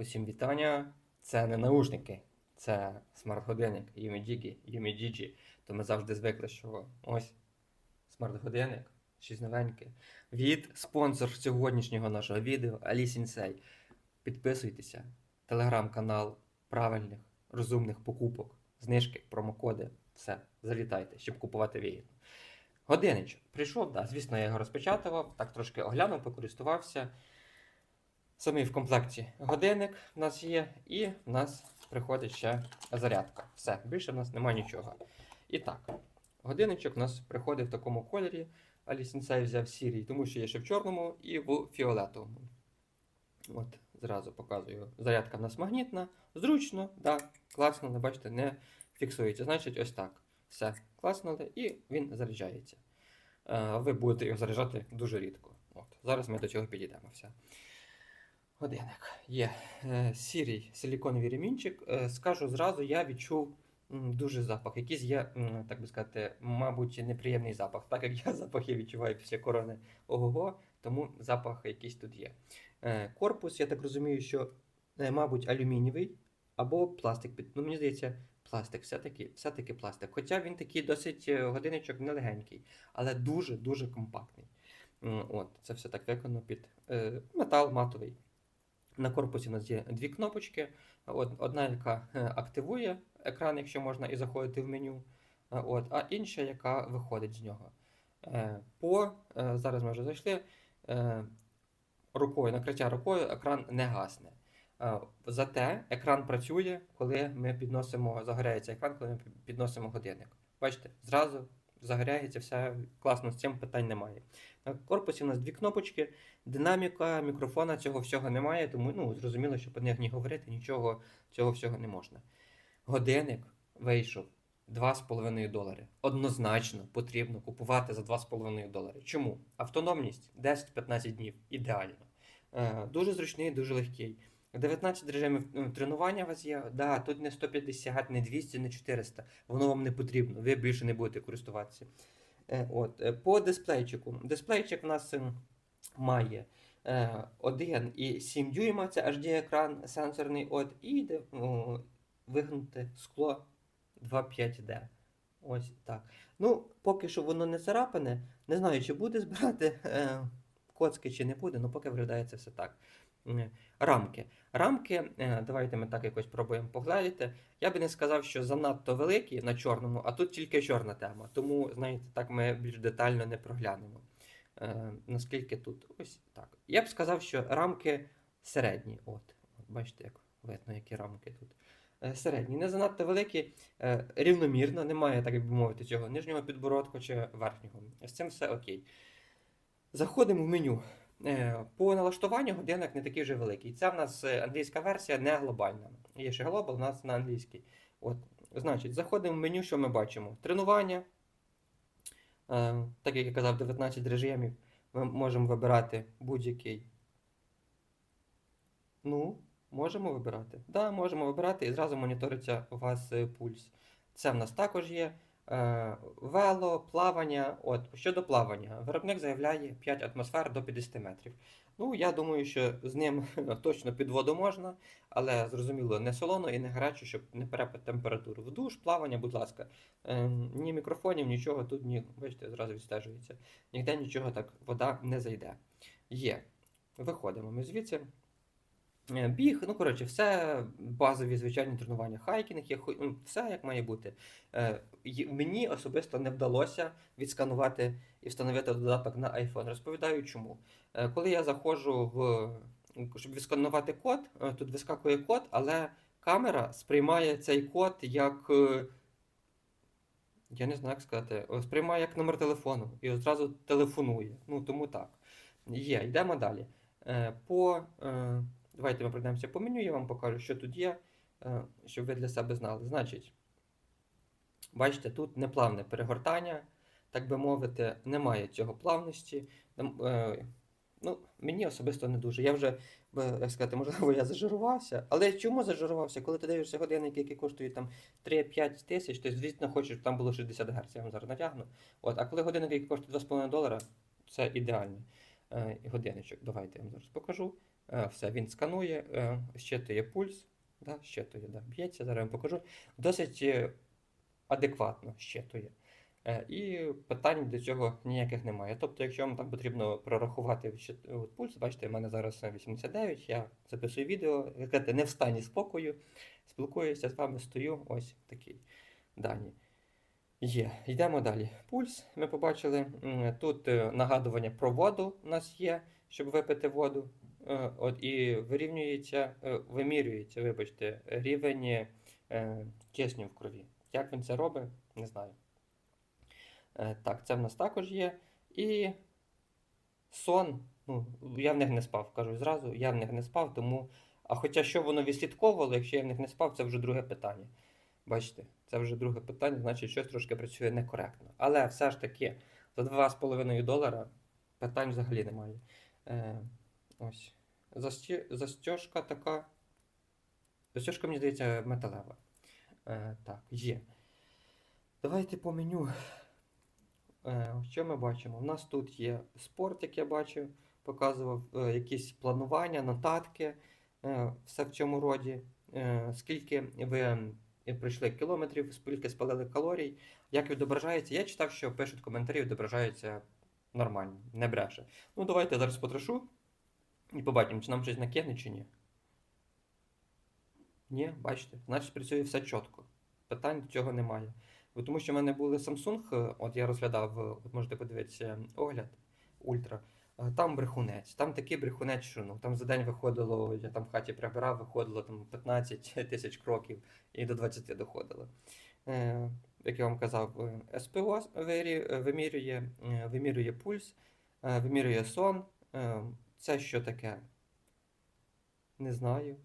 Усім вітання. Це не наушники, це смарт-годинник Юмідігі, Юмідіджі. То ми завжди звикли, що ось смарт-годинник, щось новеньке. Від спонсор сьогоднішнього нашого відео Алі Сінсей. Підписуйтеся, телеграм-канал правильних, розумних покупок, знижки, промокоди. Все, залітайте, щоб купувати вигідно. Годинничок прийшов, да, звісно, я його розпечатував, так трошки оглянув, покористувався. Самий в комплекті годинник в нас є, і в нас приходить ще зарядка. Все, більше в нас немає нічого. І так, годинничок у нас приходить в такому кольорі. Алі Сінсей взяв сірій, тому що є ще в чорному і в фіолетовому. От, зразу показую. Зарядка в нас магнітна, зручно, да, класно, не бачите, не фіксується. Значить, ось так. Все, класнули, і він заряджається. Е, ви будете його заряджати дуже рідко. От, зараз ми до цього підійдемо. Все. Годинник є е, сірий силіконовий ремінчик. Е, скажу зразу, я відчув дуже запах. Якийсь є, так би сказати, мабуть, неприємний запах. Так як я запахи відчуваю після корони ого-го, тому запах якийсь тут є. Е, корпус, я так розумію, що, мабуть, алюмінієвий або пластик. Ну, мені здається, пластик, все-таки, все-таки пластик. Хоча він такий досить годинничок нелегенький, але дуже-дуже компактний. От, це все так виконано під метал матовий. На корпусі у нас є дві кнопочки. Одна, яка е, активує екран, якщо можна, і заходити в меню, е, от, а інша, яка виходить з нього. Е, По, зараз ми вже зайшли. Рукою, накриття рукою, екран не гасне. Зате екран працює, коли ми підносимо, загоряється екран, коли ми підносимо годинник. Бачите, зразу загоряється все класно, з цим питань немає. На корпусі у нас дві кнопочки, динаміка, мікрофона, цього всього немає, тому ну, зрозуміло, що по них ні говорити, нічого цього всього не можна. Годинник вийшов 2,5 долари. Однозначно потрібно купувати за 2,5 долари. Чому? Автономність 10-15 днів ідеально. Е, дуже зручний, дуже легкий. 19 режимів ну, тренування у вас є. Да, тут не 150, не 200, не 400. Воно вам не потрібно, ви більше не будете користуватися. Е, От, е, по дисплейчику. Дисплейчик у нас має е, 1,7 дюйма, це HD-екран сенсорний, от, і вигнуте скло 2,5D. Ось так. Ну, поки що воно не царапане. Не знаю, чи буде збирати е, коцки, чи не буде, але поки виглядає це все так. Рамки. Рамки, е, давайте ми так якось пробуємо поглядати. Я би не сказав, що занадто великі на чорному, а тут тільки чорна тема. Тому, знаєте, так ми більш детально не проглянемо. Е, наскільки тут? Ось так. Я б сказав, що рамки середні. От, бачите, як видно, які рамки тут. Е, Середні, не занадто великі, рівномірно, немає, так би мовити, цього нижнього підбородку чи верхнього. З цим все окей. Заходимо в меню. Е, По налаштуванню годинник не такий вже великий. Це в нас е, англійська версія, не глобальна. Є ще глобал, у нас на англійській. От, значить, заходимо в меню, що ми бачимо? Тренування. Е, Так як я казав, 19 режимів. Ми можемо вибирати будь-який. Ну, можемо вибирати. Так, да, можемо вибирати і зразу моніториться у вас пульс. Це в нас також є. Е, вело, плавання. От, щодо плавання, виробник заявляє 5 атмосфер до 50 метрів. Ну, я думаю, що з ним точно під воду можна, але зрозуміло, не солоно і не гаряче, щоб не перепад температуру. В душ, плавання, будь ласка. Е, ні мікрофонів, нічого тут ні. Бачите, зразу відстежується. Ніде нічого так, вода не зайде. Є. Виходимо ми звідси. Е, Біг, ну коротше, все базові звичайні тренування. Хайкінг, ху- ну, все як має бути. Е, мені особисто не вдалося відсканувати і встановити додаток на iPhone. Розповідаю чому. Е, коли я заходжу в щоб відсканувати код, е, тут вискакує код, але камера сприймає цей код як. е, Я не знаю, як сказати, сприймає як номер телефону і одразу телефонує. Ну тому так. Є, йдемо далі. Е, По, е, давайте ми пройдемося по меню, я вам покажу, що тут є, е, щоб ви для себе знали. Значить, бачите, тут неплавне перегортання, так би мовити, немає цього плавності. Е, Ну, мені особисто не дуже. Я вже, е, як сказати, можливо, я зажирувався. Але чому зажирувався? Коли ти дивишся годинники, які коштують там 3-5 тисяч, то звісно хочеш, щоб там було 60 Гц, я вам зараз натягну. От, а коли годинник, який коштує 2,5 долара, це ідеальний е, годинничок. Давайте я вам зараз покажу. Е, Все, він сканує, е, щитує пульс, да, щитує, да, б'ється, зараз вам покажу. Досить е, адекватно щитує. І питань до цього ніяких немає. Тобто, якщо вам там потрібно прорахувати пульс, бачите, в мене зараз 89, я записую відео, як кажете, не в стані спокою, спілкуюся з вами, стою, ось такі дані. Є. Йдемо далі. Пульс. Ми побачили. Тут нагадування про воду у нас є, щоб випити воду. Е, От, і вирівнюється, е, вимірюється, вибачте, рівень е, кисню в крові. Як він це робить, не знаю. Так, це в нас також є. І сон. Ну, я в них не спав, кажу зразу, я в них не спав, тому. А хоча що воно відслідковувало, якщо я в них не спав, це вже друге питання. Бачите, це вже друге питання, значить щось трошки працює некоректно. Але все ж таки, за 2,5 долара питань взагалі немає. Ось. Засті... Застіжка така. Застіжка, мені здається, металева. Е, так, є. Давайте по меню. Е, що ми бачимо? У нас тут є спорт, як я бачив, показував е, якісь планування, нотатки, е, все в цьому роді. Е, скільки ви пройшли кілометрів, скільки спалили калорій, як відображається. Я читав, що пишуть коментарі, відображається нормально, не бреше. Ну, давайте зараз потрошу і побачимо, чи нам щось накине, чи ні. Ні, бачите, значить працює все чітко. Питань цього немає. Бо Тому що в мене були Samsung, е, от я розглядав, е, от можете подивитися огляд Ультра. е, Там брехунець, там такий брехунець, що ну, там за день виходило, я там в хаті прибирав, виходило там 15 тисяч кроків і до 20 доходило. Е, як я вам казав, е, СПО е, вимірює, е, вимірює пульс, е, вимірює сон. Це що таке? Не знаю.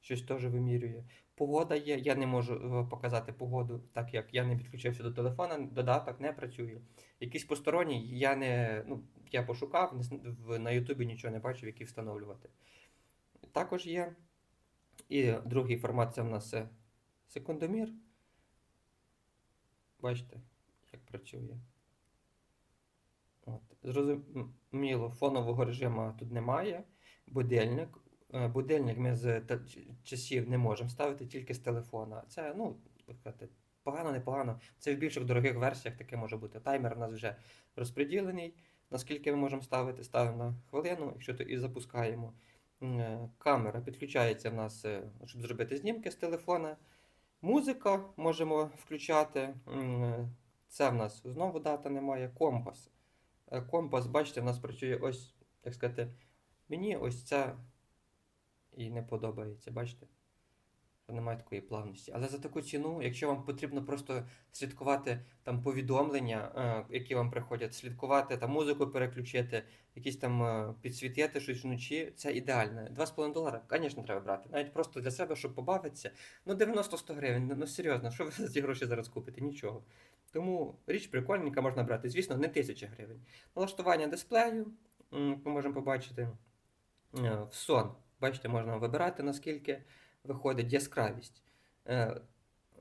Щось теж вимірює. Погода є, я не можу е, показати погоду, так як я не підключився до телефона, додаток не працює. Якийсь посторонній, я не. Ну, я пошукав, на Ютубі нічого не бачив, який встановлювати. Також є. І другий формат це в нас е, секундомір. Бачите, як працює. От. Зрозуміло, фонового режиму тут немає. Будильник. Е, Будильник ми з часів не можемо ставити тільки з телефона. Це, ну, погано, непогано. Це в більших дорогих версіях таке може бути. Таймер у нас вже розподілений. Наскільки ми можемо ставити, ставимо на хвилину, якщо то і запускаємо. Е, Камера підключається в нас, е, щоб зробити знімки з телефона. Музика можемо включати. Це в нас знову дата немає. Компас. Е, Компас, бачите, в нас працює ось, так сказати, мені ось це і не подобається, бачите? Немає такої плавності. Але за таку ціну, якщо вам потрібно просто слідкувати там повідомлення, е, які вам приходять, слідкувати там музику переключити, якісь там е, підсвітити щось вночі, це ідеально. 2,5 долара, звісно, треба брати. Навіть просто для себе, щоб побавитися. Ну, 90-100 гривень. Ну серйозно, що ви за ці гроші зараз купите? Нічого. Тому річ прикольненька можна брати. Звісно, не тисячі гривень. Налаштування дисплею ми можемо побачити Е, в сон. Бачите, можна вибирати, наскільки виходить яскравість. Е,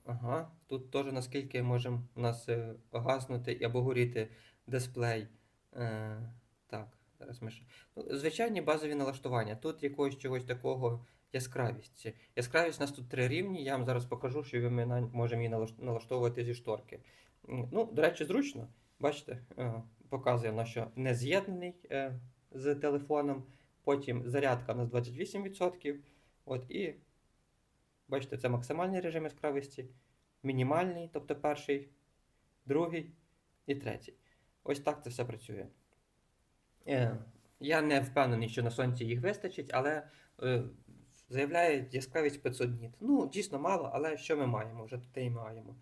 Ага, тут теж наскільки можемо у нас е, гаснути або горіти дисплей. Так, зараз ми ще. Ну, звичайні базові налаштування. Тут якогось чогось такого яскравість. Яскравість у нас тут три рівні. Я вам зараз покажу, що ми можемо її налаштовувати зі шторки. Ну, до речі, зручно. Бачите, е, показує, на що не з'єднаний е, з телефоном. Потім зарядка у нас 28%. От, і бачите, це максимальний режим яскравості, мінімальний, тобто перший, другий і третій. Ось так це все працює. Е, я не впевнений, що на сонці їх вистачить, але е, заявляють яскравість 500 ніт. Ну, дійсно мало, але що ми маємо? Вже те і маємо.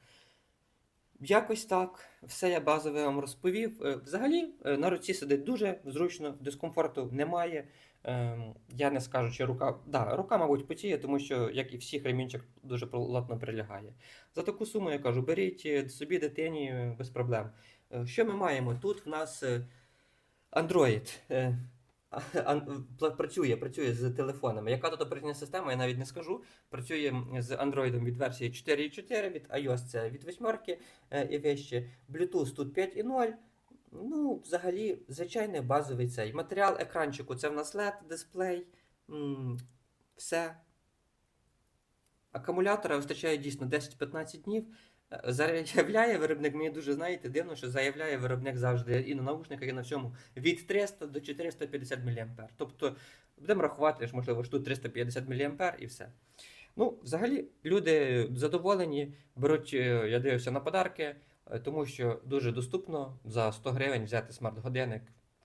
Якось так. Все я базове вам розповів. Е, Взагалі, е, на руці сидить дуже зручно, дискомфорту немає. Ем, Я не скажу, чи рука. Да, рука, мабуть, потіє, тому що, як і всіх, ремінчик дуже плотно прилягає. За таку суму я кажу, беріть е, собі дитині без проблем. Що ми маємо? Тут в нас Android. Працює, працює з телефонами. Яка тут операційна система, я навіть не скажу. Працює з Android від версії 4.4, від iOS це від 8 е, і вище. Bluetooth тут 5.0. Ну, взагалі, звичайний базовий цей. Матеріал екранчику це в нас LED дисплей. все. Акумулятора вистачає дійсно 10-15 днів. Заявляє виробник, мені дуже знаєте, дивно, що заявляє виробник завжди і на наушниках, і на всьому від 300 до 450 мА. Тобто будемо рахувати, що, можливо, ж тут 350 мА і все. Ну, взагалі, люди задоволені, беруть, е, я дивився на подарки, е, тому що дуже доступно за 100 гривень взяти смарт-годинник,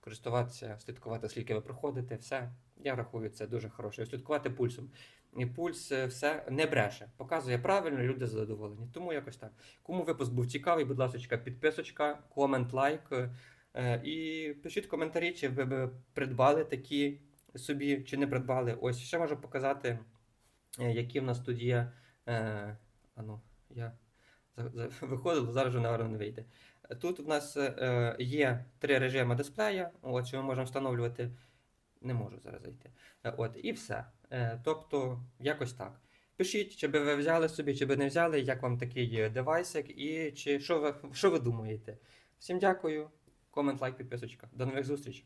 користуватися, слідкувати, скільки ви проходите, все. Я рахую, це дуже хороше. Слідкувати пульсом. І пульс е, все не бреше. Показує правильно, люди задоволені. Тому якось так. Кому випуск був цікавий, будь ласка, підписочка, комент, лайк. е, І пишіть коментарі, чи ви б придбали такі собі, чи не придбали. Ось ще можу показати, е, які в нас тут є. Е, а ну, я за- зараз вже, напевно, не вийде. Тут в нас е, є три режими дисплея, от, що ми можемо встановлювати. Не можу зараз зайти. Е, От, і все. Е, Тобто, якось так. Пишіть, чи би ви взяли собі, чи би не взяли, як вам такий девайсик, і чи що ви, що ви думаєте. Всім дякую. Комент, лайк, підписочка. До нових зустрічей.